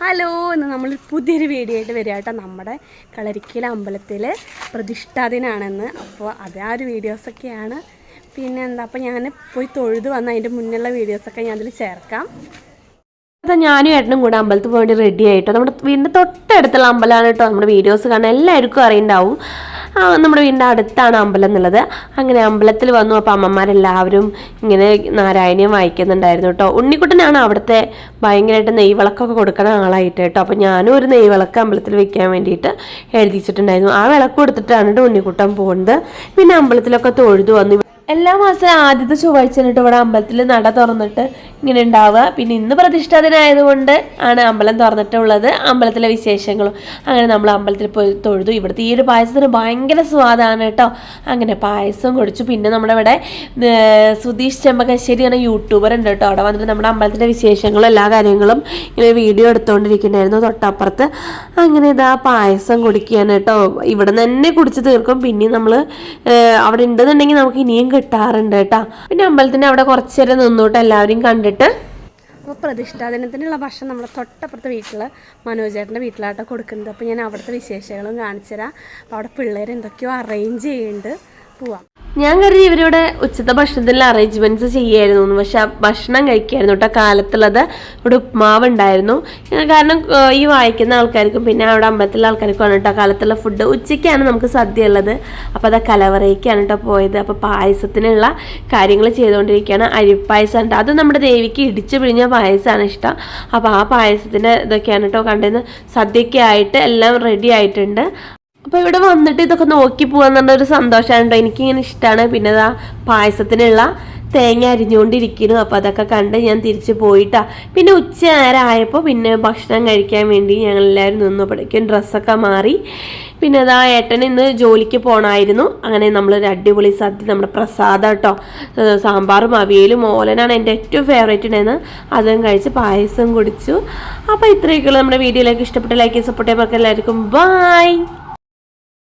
Hello ഇന്ന് നമ്മൾ പുതിയൊരു വീഡിയോ ആയിട്ട് വരിക കേട്ടോ. നമ്മുടെ കളരിക്കല അമ്പലത്തിൽ പ്രതിഷ്ഠാദിനാണെന്ന് അപ്പോൾ അത് ആ ഒരു വീഡിയോസൊക്കെയാണ് പിന്നെ എന്താ അപ്പോൾ ഞാൻ പോയി തൊഴുത് വന്ന് അതിന്റെ മുന്നുള്ള വീഡിയോസൊക്കെ ഞാൻ അതിൽ ചേർക്കാം. അപ്പോൾ ഞാനും ഏട്ടനും കൂടെ അമ്പലത്തിൽ പോകേണ്ടി റെഡി ആയിട്ടോ. നമ്മുടെ വീടിന്റെ തൊട്ടടുത്തുള്ള അമ്പലമാണ് കേട്ടോ നമ്മുടെ വീഡിയോസ് കാണാൻ എല്ലാവർക്കും അറിയുണ്ടാവും ആ, നമ്മുടെ വീടിന്റെ അടുത്താണ് അമ്പലം എന്നുള്ളത്. അങ്ങനെ അമ്പലത്തിൽ വന്നു. അപ്പോൾ അമ്മമാരെല്ലാവരും ഇങ്ങനെ നാരായണീയം വായിക്കുന്നുണ്ടായിരുന്നു കേട്ടോ. ഉണ്ണിക്കുട്ടനാണ് അവിടുത്തെ ഭയങ്കരമായിട്ട് നെയ്വിളക്കൊക്കെ കൊടുക്കണ ആളായിട്ട് കേട്ടോ. അപ്പോൾ ഞാനും ഒരു നെയ്വിളക്ക് അമ്പലത്തിൽ വെക്കാൻ വേണ്ടിയിട്ട് എഴുതിച്ചിട്ടുണ്ടായിരുന്നു. ആ വിളക്ക് കൊടുത്തിട്ടാണ് കേട്ടോ ഉണ്ണിക്കുട്ടൻ പോകുന്നത്. പിന്നെ അമ്പലത്തിലൊക്കെ തൊഴുതു വന്നു. എല്ലാ മാസം ആദ്യത്തെ ചൊവ്വാഴ്ച കേട്ടോ ഇവിടെ അമ്പലത്തിൽ നട തുറന്നിട്ട് ഇങ്ങനെ ഉണ്ടാവുക. പിന്നെ ഇന്ന് പ്രതിഷ്ഠാതനായതുകൊണ്ട് ആണ് അമ്പലം തുറന്നിട്ടുള്ളത്. അമ്പലത്തിലെ വിശേഷങ്ങളും. അങ്ങനെ നമ്മൾ അമ്പലത്തിൽ പോയി തൊഴുതു. ഇവിടുത്തെ ഈ ഒരു പായസത്തിന് ഭയങ്കര സ്വാദാണ് കേട്ടോ. അങ്ങനെ പായസം കുടിച്ചു പിന്നെ നമ്മുടെ ഇവിടെ സുധീഷ് ചെമ്പകശ്ശേരി എന്ന യൂട്യൂബർ ഉണ്ട് കേട്ടോ. അവിടെ വന്നിട്ട് നമ്മുടെ അമ്പലത്തിന്റെ വിശേഷങ്ങളും എല്ലാ കാര്യങ്ങളും ഇങ്ങനെ വീഡിയോ എടുത്തുകൊണ്ടിരിക്കുന്നുണ്ടായിരുന്നു തൊട്ടപ്പുറത്ത്. അങ്ങനെ ഇതാ പായസം കുടിക്കുകയാണ് കേട്ടോ. ഇവിടെ നിന്ന് തന്നെ കുടിച്ച് തീർക്കും. പിന്നെ നമ്മൾ അവിടെ ഉണ്ടെന്നുണ്ടെങ്കിൽ നമുക്ക് ഇനിയും കിട്ടാറുണ്ട് കേട്ടോ. പിന്നെ അമ്പലത്തിന്റെ അവിടെ കുറച്ചു നേരം നിന്നോട്ട് എല്ലാവരും കണ്ടിട്ട്. അപ്പോൾ പ്രതിഷ്ഠാ ദിനത്തിനുള്ള ഭക്ഷണം നമ്മുടെ തൊട്ടപ്പുറത്തെ വീട്ടിൽ മനോജേട്ടന്റെ വീട്ടിലാട്ടോ കൊടുക്കുന്നത്. അപ്പോൾ ഞാൻ അവിടുത്തെ വിശേഷങ്ങളും കാണിച്ചു തരാം അപ്പോൾ അവിടെ പിള്ളേർ എന്തൊക്കെയോ അറേഞ്ച് ചെയ്യുന്നുണ്ട് പോവാം. ഞാൻ കരുതി ഇവരിവിടെ ഉച്ചത്തെ ഭക്ഷണത്തിനുള്ള അറേഞ്ച്മെന്റ്സ് ചെയ്യായിരുന്നു. പക്ഷെ ആ ഭക്ഷണം കഴിക്കായിരുന്നു കേട്ടോ. കാലത്തുള്ളത് ഇവിടെ ഉപ്മാവ് ഉണ്ടായിരുന്നു കാരണം ഈ വായിക്കുന്ന ആൾക്കാർക്കും പിന്നെ അവിടെ അമ്പലത്തിലെ ആൾക്കാർക്കും കേട്ടോ കാലത്തുള്ള ഫുഡ് ഉച്ചയ്ക്കാണ് നമുക്ക് സദ്യ ഉള്ളത്. അപ്പോൾ അത് കലവറയ്ക്കാണ് കേട്ടോ പോയത്. അപ്പോൾ പായസത്തിനുള്ള കാര്യങ്ങൾ ചെയ്തുകൊണ്ടിരിക്കുകയാണ്. അരിപ്പായസം ഉണ്ട്. അത് നമ്മുടെ ദേവിക്ക് ഇടിച്ചു പിഴിഞ്ഞ പായസമാണ് ഇഷ്ടം. അപ്പോൾ ആ പായസത്തിന്റെ ഇതൊക്കെയാണ് കേട്ടോ കണ്ടിരുന്നത് സദ്യയ്ക്ക് എല്ലാം റെഡി ആയിട്ടുണ്ട്. അപ്പോൾ ഇവിടെ വന്നിട്ട് ഇതൊക്കെ നോക്കി പോകാന്നുള്ള ഒരു സന്തോഷമാണ് കേട്ടോ എനിക്കിങ്ങനെ ഇഷ്ടമാണ് പിന്നെ ഇതാ പായസത്തിനുള്ള തേങ്ങ അരിഞ്ഞുകൊണ്ടിരിക്കുന്നു അപ്പോൾ അതൊക്കെ കണ്ട് ഞാൻ തിരിച്ചു പോയിട്ടാ. പിന്നെ ഉച്ച നേരം ആയപ്പോൾ പിന്നെ ഭക്ഷണം കഴിക്കാൻ വേണ്ടി ഞങ്ങൾ എല്ലാവരും നിന്നപ്പോഴേക്കും ഡ്രസ്സൊക്കെ മാറി. പിന്നെ അതാ ഏട്ടൻ ഇന്ന് ജോലിക്ക് പോകണമായിരുന്നു അങ്ങനെ നമ്മളൊരു അടിപൊളി സദ്യ നമ്മുടെ പ്രസാദം കേട്ടോ സാമ്പാറും അവിയലും ഓലനാണ് എന്റെ ഏറ്റവും ഫേവറേറ്റ് ഉണ്ടായിരുന്നത്. അതും കഴിച്ച് പായസം കുടിച്ചു. അപ്പോൾ ഇത്രയൊക്കെയുള്ള. നമ്മുടെ വീഡിയോയിലേക്ക് ഇഷ്ടപ്പെട്ട ലൈക്ക് സപ്പോർട്ട് ചെയ്യുമ്പോൾ എല്ലാവർക്കും ബൈ